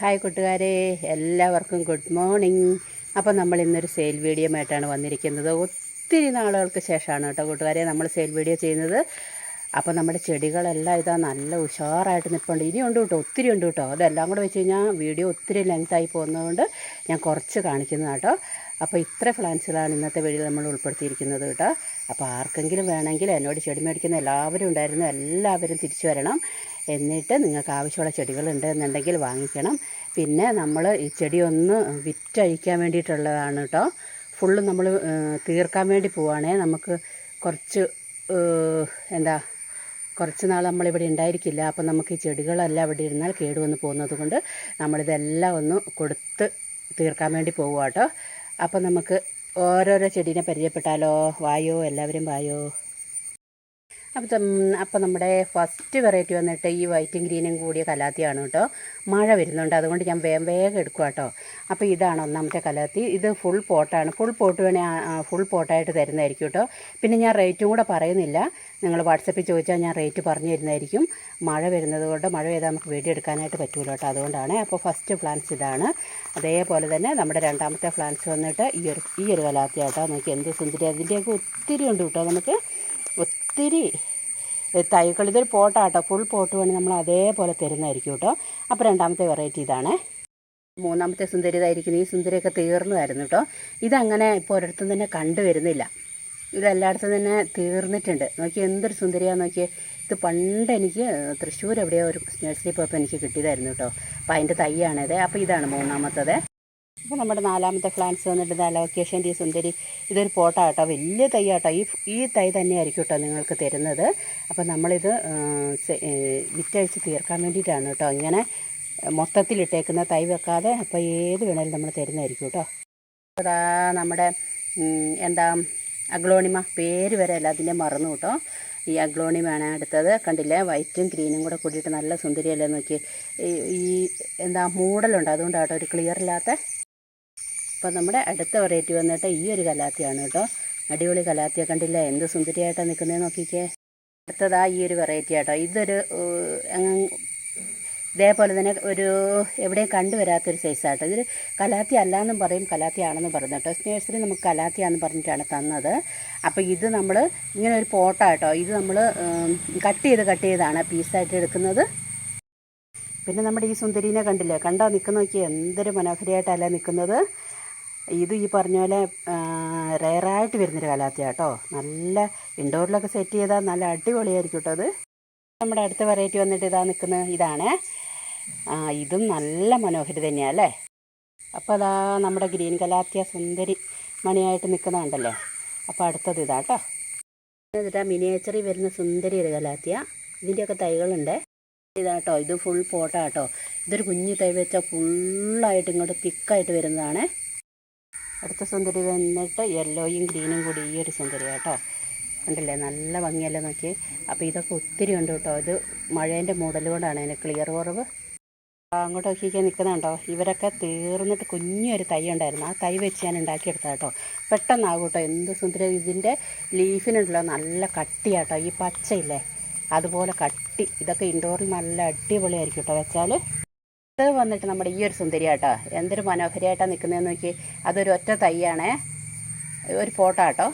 Hi കൂട്ടുകാരെ എല്ലാവർക്കും good morning അപ്പോൾ നമ്മൾ ഇന്നൊരു സെയിൽ വീഡിയോ ആയിട്ടാണ് വന്നിരിക്കുന്നത്. ഒത്തിരി നാളുകൾക്ക് ശേഷമാണ് കേട്ടോ കൂട്ടുകാരെ നമ്മൾ സെയിൽ വീഡിയോ ചെയ്യുന്നത്. അപ്പോൾ നമ്മുടെ ചെടികളെല്ലാം ഇതാ നല്ല ഉഷാറായിട്ട് നിൽപ്പുണ്ട് ഇനി ഉണ്ട് കേട്ടോ ഒത്തിരി ഉണ്ട് കേട്ടോ. അതെല്ലാം കൂടെ വെച്ച് കഴിഞ്ഞാൽ വീഡിയോ ഒത്തിരി ലെങ്തായി പോകുന്നതുകൊണ്ട് ഞാൻ കുറച്ച് കാണിക്കുന്നത് കേട്ടോ. അപ്പോൾ ഇത്ര പ്ലാന്റ്സുകളാണ് ഇന്നത്തെ വീഡിയോ നമ്മൾ ഉൾപ്പെടുത്തിയിരിക്കുന്നത് കേട്ടോ. അപ്പോൾ ആർക്കെങ്കിലും വേണമെങ്കിൽ എന്നോട് ചെടി മേടിക്കുന്ന എല്ലാവരും ഉണ്ടായിരുന്നു. എല്ലാവരും തിരിച്ചു വരണം. എന്നിട്ട് നിങ്ങൾക്ക് ആവശ്യമുള്ള ചെടികളുണ്ട് എന്നുണ്ടെങ്കിൽ വാങ്ങിക്കണം. പിന്നെ നമ്മൾ ഈ ചെടി ഒന്ന് വിറ്റഴിക്കാൻ വേണ്ടിയിട്ടുള്ളതാണ് കേട്ടോ ഫുള്ള് നമ്മൾ തീർക്കാൻ വേണ്ടി പോവുകയാണേ നമുക്ക് കുറച്ച് എന്താ കുറച്ച് നാൾ നമ്മളിവിടെ ഉണ്ടായിരിക്കില്ല. അപ്പോൾ നമുക്ക് ഈ ചെടികളെല്ലാം ഇവിടെ ഇരുന്നാൽ കേടുവന്ന് പോകുന്നത് കൊണ്ട് നമ്മളിതെല്ലാം ഒന്ന് കൊടുത്ത് തീർക്കാൻ വേണ്ടി പോവുക കേട്ടോ അപ്പോൾ നമുക്ക് ഓരോരോ ചെടീനെ പരിചയപ്പെട്ടാലോ? വായോ? എല്ലാവരും വായോ? അപ്പം അപ്പം നമ്മുടെ ഫസ്റ്റ് വെറൈറ്റി വന്നിട്ട് ഈ വൈറ്റും ഗ്രീനും കൂടിയ കലാത്തിയാണ് കേട്ടോ മഴ വരുന്നുണ്ട്. അതുകൊണ്ട് ഞാൻ വേഗം വേഗം എടുക്കുക കേട്ടോ അപ്പോൾ ഇതാണ് ഒന്നാമത്തെ കലാത്തി. ഇത് ഫുൾ പോട്ടാണ് ഫുൾ പോട്ട് വേണേൽ ഫുൾ പോട്ടായിട്ട് തരുന്നതായിരിക്കും കേട്ടോ പിന്നെ ഞാൻ റേറ്റും കൂടെ പറയുന്നില്ല. നിങ്ങൾ വാട്സപ്പിൽ ചോദിച്ചാൽ ഞാൻ റേറ്റ് പറഞ്ഞു തരുന്നതായിരിക്കും. മഴ വരുന്നത് കൊണ്ട് മഴ പെയ്താൽ നമുക്ക് വീഡിയോ എടുക്കാനായിട്ട് പറ്റൂല കേട്ടോ അതുകൊണ്ടാണ് അപ്പോൾ ഫസ്റ്റ് പ്ലാന്റ്സ് ഇതാണ്. അതേപോലെ തന്നെ നമ്മുടെ രണ്ടാമത്തെ പ്ലാന്റ്സ് വന്നിട്ട് ഈ ഒരു ഈ ഒരു കലാത്തി നമുക്ക് എന്ത് സുന്ദരി അതിന്റെയൊക്കെ ഒത്തിരി ഉണ്ട് കേട്ടോ നമുക്ക്. ഒത്തിരി തൈകൾ ഇതൊരു പോട്ടാട്ടോ. ഫുൾ പോട്ട് വേണമെങ്കിൽ നമ്മൾ അതേപോലെ തരുന്നതായിരിക്കും കേട്ടോ. അപ്പോൾ രണ്ടാമത്തെ വെറൈറ്റി ഇതാണ്. മൂന്നാമത്തെ സുന്ദരി ഇതായിരിക്കുന്നു. ഈ സുന്ദരിയൊക്കെ തീർന്നതായിരുന്നു കേട്ടോ. ഇതങ്ങനെ ഇപ്പോൾ ഒരിടത്തും തന്നെ കണ്ടുവരുന്നില്ല. ഇതെല്ലായിടത്തും തന്നെ തീർന്നിട്ടുണ്ട്. നോക്കി എന്തൊരു സുന്ദരിയാന്ന് നോക്കിയേ. ഇത് പണ്ട് എനിക്ക് തൃശ്ശൂർ എവിടെയോ ഒരു നഴ്സറി പോയപ്പോൾ എനിക്ക് കിട്ടിയതായിരുന്നു കേട്ടോ. അപ്പോൾ അതിന്റെ തൈയാണിത്. അപ്പോൾ ഇതാണ് മൂന്നാമത്തത്. അപ്പോൾ നമ്മുടെ നാലാമത്തെ പ്ലാന്റ്സ് വന്നിട്ട് ഇതാ അലോക്കേഷന്റെ സുന്ദരി ഇതൊരു പോട്ട കേട്ടോ വലിയ തൈ കേട്ടോ ഈ ഈ തൈ തന്നെയായിരിക്കും കേട്ടോ നിങ്ങൾക്ക് തരുന്നത്. അപ്പോൾ നമ്മളിത് വിറ്റഴിച്ച് തീർക്കാൻ വേണ്ടിയിട്ടാണ് കേട്ടോ ഇങ്ങനെ മൊത്തത്തിലിട്ടേക്കുന്ന തൈ വെക്കാതെ അപ്പോൾ ഏത് വേണേലും നമ്മൾ തരുന്നതായിരിക്കും കേട്ടോ അതാ നമ്മുടെ എന്താ അഗ്ലോണിമ. പേര് വരെ അല്ല അതിന്റെ മറന്നു കേട്ടോ ഈ അഗ്ലോണിമാണ് അടുത്തത്. കണ്ടില്ലേ? വൈറ്റും ഗ്രീനും കൂടെ കൂടിയിട്ട് നല്ല സുന്ദരിയല്ലേ നോക്കി ഈ- എന്താ മൂടലുണ്ട്. അതുകൊണ്ടാണ് കേട്ടോ ഒരു ക്ലിയർ ഇല്ലാത്ത അപ്പോൾ നമ്മുടെ അടുത്ത വെറൈറ്റി വന്നിട്ട് ഈ ഒരു കലാത്തിയാണ് കേട്ടോ. അടിപൊളി കലാത്തിയെ കണ്ടില്ലേ. എന്ത് സുന്ദരിയായിട്ടാണ് നിൽക്കുന്നത് നോക്കിക്കേ. അടുത്തതാ ഈ ഒരു വെറൈറ്റി ആട്ടോ. ഇതൊരു ഇതേപോലെ തന്നെ ഒരു എവിടെയും കണ്ടുവരാത്തൊരു സൈസാട്ടോ ഇതൊരു കലാത്തി അല്ലാന്നും പറയും കലാത്തി ആണെന്ന് പറയും കേട്ടോ. നഴ്സറി നമുക്ക് കലാത്തിയാന്ന് പറഞ്ഞിട്ടാണ് തന്നത്. അപ്പോൾ ഇത് നമ്മൾ ഇങ്ങനെ ഒരു പോട്ടാട്ടോ ഇത് നമ്മൾ കട്ട് ചെയ്ത് കട്ട് ചെയ്താണ് പീസായിട്ട് എടുക്കുന്നത്. പിന്നെ നമ്മുടെ ഈ സുന്ദരീനെ കണ്ടില്ലേ? കണ്ടോ? നിൽക്കുന്ന നോക്കി എന്തൊരു മനോഹരിയായിട്ടല്ല നിൽക്കുന്നത് ഇത് ഈ പറഞ്ഞ പോലെ റെയറായിട്ട് വരുന്നൊരു കലാത്തിയ കേട്ടോ നല്ല ഇൻഡോറിലൊക്കെ സെറ്റ് ചെയ്താൽ നല്ല അടിപൊളിയായിരിക്കും കേട്ടോ അത്. നമ്മുടെ അടുത്ത വെറൈറ്റി വന്നിട്ട് ഇതാ നിൽക്കുന്നത് ഇതാണ്. ഇതും നല്ല മനോഹരി തന്നെയാണ് അല്ലേ? അപ്പോൾ അതാ നമ്മുടെ ഗ്രീൻ കലാത്തിയ സുന്ദരി മണിയായിട്ട് നിൽക്കുന്നതുണ്ടല്ലേ അപ്പോൾ അടുത്തത് ഇതാ കേട്ടോ എന്നിട്ട് മിനിയേച്ചറിൽ വരുന്ന സുന്ദരി ഒരു കലാത്തിയ. ഇതിന്റെയൊക്കെ തൈകളുണ്ട്. ഇതാട്ടോ ഇത് ഫുൾ പോട്ടാട്ടോ ഇതൊരു കുഞ്ഞു തൈ വെച്ചാൽ ഫുള്ളായിട്ട് ഇങ്ങോട്ട് തിക്കായിട്ട് വരുന്നതാണ്. അടുത്ത സുന്ദരി വന്നിട്ട് യെല്ലോയും ഗ്രീനും കൂടി ഈ ഒരു സുന്ദരി കേട്ടോ. കണ്ടില്ലേ? നല്ല ഭംഗിയല്ലേ നോക്കി അപ്പോൾ ഇതൊക്കെ ഒത്തിരി ഉണ്ട് കേട്ടോ. ഇത് മഴേന്റെ മൂടലുകൊണ്ടാണ് അതിന് ക്ലിയർ കുറവ്. അങ്ങോട്ട് നോക്കിക്കാൻ നിൽക്കുന്നുണ്ടോ ഇവരൊക്കെ തീർന്നിട്ട് കുഞ്ഞൊരു തൈ ഉണ്ടായിരുന്നു. ആ തൈ വെച്ച് ഞാൻ ഉണ്ടാക്കിയെടുത്ത കേട്ടോ. പെട്ടെന്നാകും കേട്ടോ. എന്ത് സുന്ദരം ഇതിന്റെ ലീഫിനുണ്ടല്ലോ നല്ല കട്ടിയാട്ടോ. ഈ പച്ചയില്ലേ? അതുപോലെ കട്ടി. ഇതൊക്കെ ഇൻഡോറിൽ നല്ല അടിപൊളിയായിരിക്കും കേട്ടോ വെച്ചാൽ ഇത് വന്നിട്ട് നമ്മുടെ ഈ ഒരു സുന്ദരിയാട്ടോ. എന്തൊരു മനോഹരിയായിട്ടാണ് നിൽക്കുന്നതെന്ന് നോക്കി. അതൊരു ഒറ്റ തൈയാണേ. ഒരു പോട്ടാട്ടോ.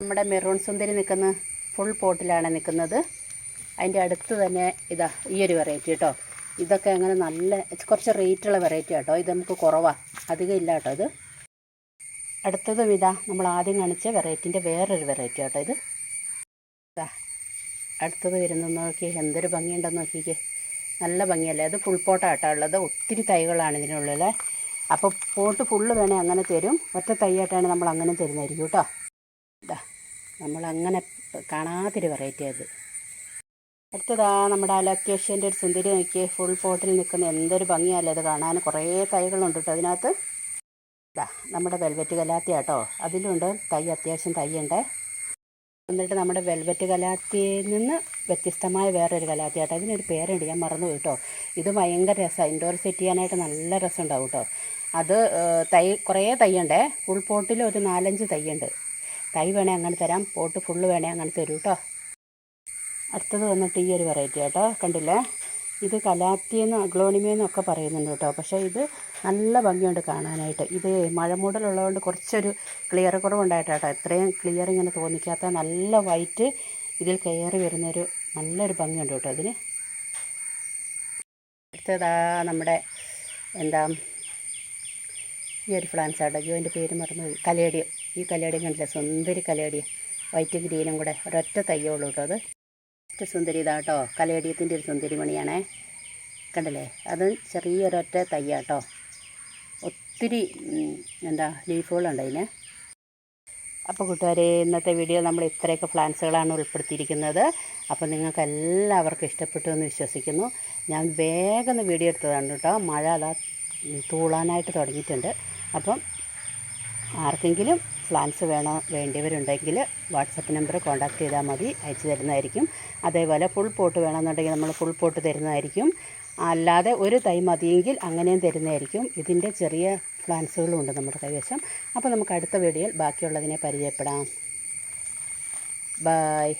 നമ്മുടെ മെറൂൺ സുന്ദരി നിൽക്കുന്ന ഫുൾ പോട്ടിലാണ് നിൽക്കുന്നത്. അതിന്റെ അടുത്ത് തന്നെ ഇതാ ഈ ഒരു വെറൈറ്റി കേട്ടോ ഇതൊക്കെ അങ്ങനെ നല്ല കുറച്ച് റേറ്റുള്ള വെറൈറ്റി കേട്ടോ ഇത് നമുക്ക് കുറവാണ് അധികം ഇല്ല കേട്ടോ ഇത്. അടുത്തതും ഇതാ നമ്മൾ ആദ്യം കാണിച്ച വെറൈറ്റിന്റെ വേറൊരു വെറൈറ്റി കേട്ടോ ഇത്. ഇതാ അടുത്തത് വരുന്ന നോക്കി. എന്തൊരു ഭംഗിയുണ്ടെന്ന് നോക്കിക്കേ. നല്ല ഭംഗിയല്ലേ? അത് ഫുൾ പോട്ടാട്ടോ ഉള്ളത്. ഒത്തിരി തൈകളാണ് ഇതിനുള്ളിൽ അപ്പോൾ പോട്ട് ഫുള്ള് വേണേൽ അങ്ങനെ തരും. ഒറ്റ തൈയായിട്ടാണ് നമ്മൾ അങ്ങനെ തരുന്നതായിരിക്കും കേട്ടോ ഇതാ നമ്മളങ്ങനെ കാണാത്തൊരു വെറൈറ്റി അത്. അടുത്തതാ നമ്മുടെ അലോക്കേഷ്യന്റെ ഒരു സുന്ദരി നോക്കിയേ. ഫുൾ പോട്ടിൽ നിൽക്കുന്ന എന്തൊരു ഭംഗിയല്ലേ അത് കാണാൻ. കുറേ തൈകളുണ്ട് കേട്ടോ അതിനകത്ത്. ഇതാ നമ്മുടെ വെൽവെറ്റ് കലാത്തിയാട്ടോ അതിലുണ്ട് തൈ അത്യാവശ്യം തൈയുണ്ട്. എന്നിട്ട് നമ്മുടെ വെൽവെറ്റ് കലാത്തിയിൽ നിന്ന് വ്യത്യസ്തമായ വേറൊരു കലാത്തി കേട്ടോ ഇതിനൊരു പേരുണ്ട് ഞാൻ മറന്നു കേട്ടോ ഇത് ഭയങ്കര രസമാണ് ഇൻഡോർ സെറ്റ് ചെയ്യാനായിട്ട് നല്ല രസം ഉണ്ടാവും കേട്ടോ അത് തൈ കുറേ തൈയുണ്ടേ. ഫുൾ പോട്ടിൽ ഒരു നാലഞ്ച് തൈയുണ്ട്. തൈ വേണേ അങ്ങനെ തരാം. പോട്ട് ഫുള്ള് വേണേ അങ്ങനെ തരൂ കേട്ടോ അടുത്തത് വന്നിട്ട് ഈ ഒരു വെറൈറ്റി കേട്ടോ കണ്ടില്ലേ? ഇത് കലാത്തിയെന്നും അഗ്ലോണിമയെന്നും ഒക്കെ പറയുന്നുണ്ട് കേട്ടോ. പക്ഷേ ഇത് നല്ല ഭംഗിയുണ്ട് കാണാനായിട്ട്. ഇത് മഴമൂടലുള്ളതുകൊണ്ട് കുറച്ചൊരു ക്ലിയർ കുറവുണ്ടായിട്ടാട്ടോ ഇത്രയും ക്ലിയർ ഇങ്ങനെ തോന്നിക്കാത്ത നല്ല വൈറ്റ് ഇതിൽ കയറി വരുന്നൊരു നല്ലൊരു ഭംഗിയുണ്ട് കേട്ടോ അതിന് അടുത്തതാ നമ്മുടെ എന്താ ഈ ഒരു പ്ലാന്റ്സ് ആട്ടോ. അയ്യോ എന്റെ പേര് മറന്നു കലേടിയം ഈ കലേഡിയം കണ്ടില്ല? സുന്ദരി കലേഡിയം. വൈറ്റ് ഗ്രീനും കൂടെ. ഒരൊറ്റ തയ്യുള്ളൂ കേട്ടോ അത്. ഒറ്റ സുന്ദരി ഇതാട്ടോ കലേഡിയത്തിന്റെ ഒരു സുന്ദരി മണിയാണേ കണ്ടില്ലേ? അത് ചെറിയൊരൊറ്റ തയ്യാട്ടോ. ഒത്തിരി എന്താ ലീഫുകളുണ്ട് അതിന് അപ്പോൾ കൂട്ടുകാരെ ഇന്നത്തെ വീഡിയോ നമ്മൾ ഇത്രയൊക്കെ പ്ലാൻസുകളാണ് ഉൾപ്പെടുത്തിയിരിക്കുന്നത്. അപ്പോൾ നിങ്ങൾക്ക് എല്ലാവർക്കും ഇഷ്ടപ്പെട്ടു എന്ന് വിശ്വസിക്കുന്നു. ഞാൻ വേഗം വീഡിയോ എടുത്തതാണ് കേട്ടോ. മഴ അതാ തൂളാനായിട്ട് തുടങ്ങിയിട്ടുണ്ട്. അപ്പം ആർക്കെങ്കിലും പ്ലാൻസ് വേണോ വേണ്ടിയവരുണ്ടെങ്കിൽ വാട്സപ്പ് നമ്പർ കോൺടാക്ട് ചെയ്താൽ മതി അയച്ചു തരുന്നതായിരിക്കും. അതേപോലെ ഫുൾ പോട്ട് വേണമെന്നുണ്ടെങ്കിൽ നമ്മൾ ഫുൾ പോട്ട് തരുന്നതായിരിക്കും. അല്ലാതെ ഒരു തൈ മതിയെങ്കിൽ അങ്ങനെയും തരുന്നതായിരിക്കും. ഇതിന്റെ ചെറിയ പ്ലാൻസുകളും ഉണ്ട് നമ്മുടെ കൈവശം. അപ്പോൾ നമുക്ക് അടുത്ത വീഡിയോയിൽ ബാക്കിയുള്ളതിനെ പരിചയപ്പെടാം. ബായ്